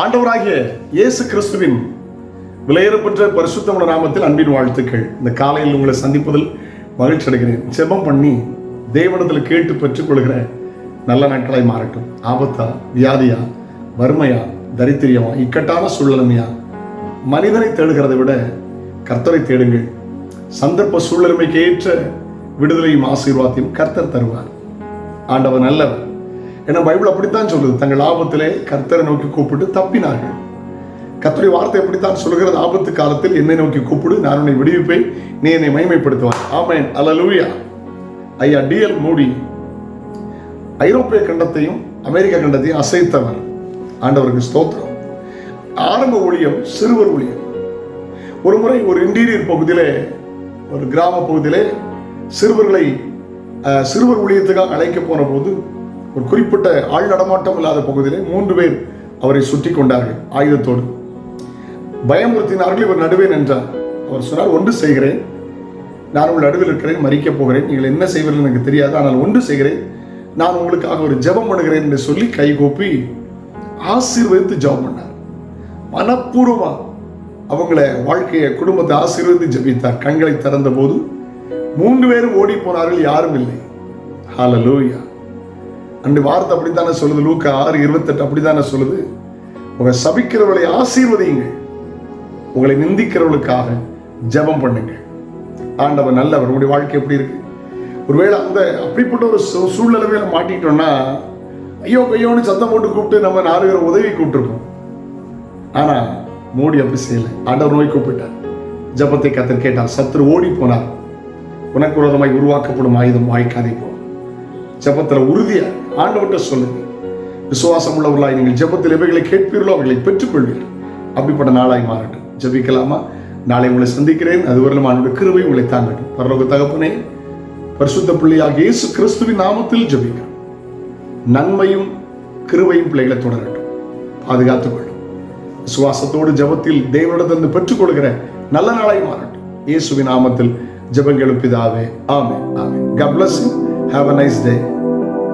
ஆண்டவராகிய இயேசு கிறிஸ்துவின் விலையேறப்பெற்ற பரிசுத்தமன நாமத்தில் அன்பின் வாழ்த்துக்கள். இந்த காலையில் உங்களை சந்திப்பதில் மகிழ்ச்சி அடைகிறேன். ஜெபம் பண்ணி தேவனத்தில் கேட்டு பெற்றுக்கொள்கிற நல்ல நாட்களாய் மாறட்டும். ஆபத்தா வியாதியா வறுமையா தரித்திரியமா இக்கட்டான சூழ்நிலைமையா மனிதனை தேடுகிறதை விட கர்த்தரை தேடுங்கள். சந்தர்ப்ப சூழ்நிலைமைக்கு ஏற்ற விடுதலையும் ஆசீர்வாதத்தையும் கர்த்தர் தருவார். ஆண்டவர் நல்லவர். ஏன்னா பைபிள் அப்படித்தான் சொல்லுது. தங்கள் ஆபத்திலே கர்த்தரை நோக்கி கூப்பிட்டு தப்பினார்கள். கர்த்தருடைய வார்த்தை எப்படித்தான் சொல்கிறது ஆபத்து காலத்தில் என்னை நோக்கி கூப்பிடு நான் உன்னை விடுவிப்பேன். நீ என்னை மகிமைப்படுத்துவாய். ஆமேன். அல்லலூயா ஐயா டிஎல் மூடி ஐரோப்பிய கண்டத்தையும் அமெரிக்க கண்டத்தையும் அசைத்தவர். ஆண்டவருக்கு ஸ்தோத்திரம். ஆரம்ப ஊழியம் சிறுவர் ஊழியம். ஒரு முறை ஒரு இன்டீரியர் பகுதியிலே ஒரு கிராம பகுதியிலே சிறுவர்களை சிறுவர் ஊழியத்துக்காக அழைக்க போன போது ஒரு குறிப்பிட்ட ஆள் நடமாட்டம் இல்லாத பகுதியிலே மூன்று பேர் அவரை சுற்றி கொண்டார்கள் ஆயுதத்தோடு. பயமுறுத்தினார்கள் இவர் நடுவே நின்றார் அவர் சொன்னார் ஒன்று செய்கிறேன். நான் உங்கள் நடுவில் இருக்கிறேன் மறிக்கப் போகிறேன். நீங்கள் என்ன செய்வீர்கள் எனக்கு தெரியாது. ஆனால் ஒன்று செய்கிறேன். நான் உங்களுக்காக ஒரு ஜெபம் பண்ணுகிறேன் என்று சொல்லி கைகூப்பி ஆசீர்வதித்து ஜெபம் பண்ணார். மனப்பூர்வமா அவங்கள வாழ்க்கையை குடும்பத்தை ஆசீர்வதித்து ஜபித்தார். கண்களை திறந்த போது மூன்று பேரும் ஓடி போனார்கள் யாரும் இல்லை. ஹாலலூயா ரெண்டு வார்த்தை அப்படித்தானே சொல்லுது? லூக்கா ஆறு இருபத்தெட்டு அப்படித்தானே சொல்லுது? உங்க சபிக்கிறவர்களை ஆசீர்வதிங்க உங்களை நிந்திக்கிறவர்களுக்காக ஜெபம் பண்ணுங்க ஆண்டவர் நல்லவர். உங்களுடைய வாழ்க்கை எப்படி இருக்கு? ஒருவேளை அந்த அப்படிப்பட்ட ஒரு சூழ்நிலைமையில மாட்டிட்டோம்னா ஐயோ கையோன்னு சத்தம் போட்டு கூப்பிட்டு நம்ம நாலு பேர் உதவி கூப்பிட்டுருப்போம். ஆனா மோடி அப்படி செய்யலை. ஆண்டவர் நோய் கூப்பிட்டார். ஜெபத்தை கத்தர் கேட்டார். சத்துரு ஓடி போனார். உனக்கு விரோதமாய் உருவாக்கப்படும் ஆயுதம் வாய்க்காதே போ ஜெபத்துல உறுதியா ஆண்டவர்கிட்ட சொல்லுங்க. விசுவாசம் உள்ளவர்களாய் நீங்கள் ஜெபத்தில் எவைகளை கேட்பீர்களோ அவைகளை பெற்றுக்கொள்வீர்கள். அப்படிப்பட்ட நாளாய் மாறட்டும். ஜெபிக்கலாமா? நாளை உங்களை சந்திக்கிறேன். அதுவரையிலும் ஆண்டோட கிருவை உங்களை தாங்கட்டும். பரலோக தகப்பனே பரிசுத்த பிள்ளையாக இயேசு கிறிஸ்துவின் நாமத்தில் ஜெபிக்கிறோம். நன்மையும் கிருவையும் பிள்ளைகளை தொடரட்டும். பாதுகாத்துக் கொள்ளும். விசுவாசத்தோடு ஜெபத்தில் தேவனிடத்திலிருந்து பெற்றுக்கொள்கிற நல்ல நாளாய் மாறட்டும். இயேசுவின் நாமத்தில் ஜெபங்களும் பிதாவே. ஆமே ஆமே God. Have a nice day.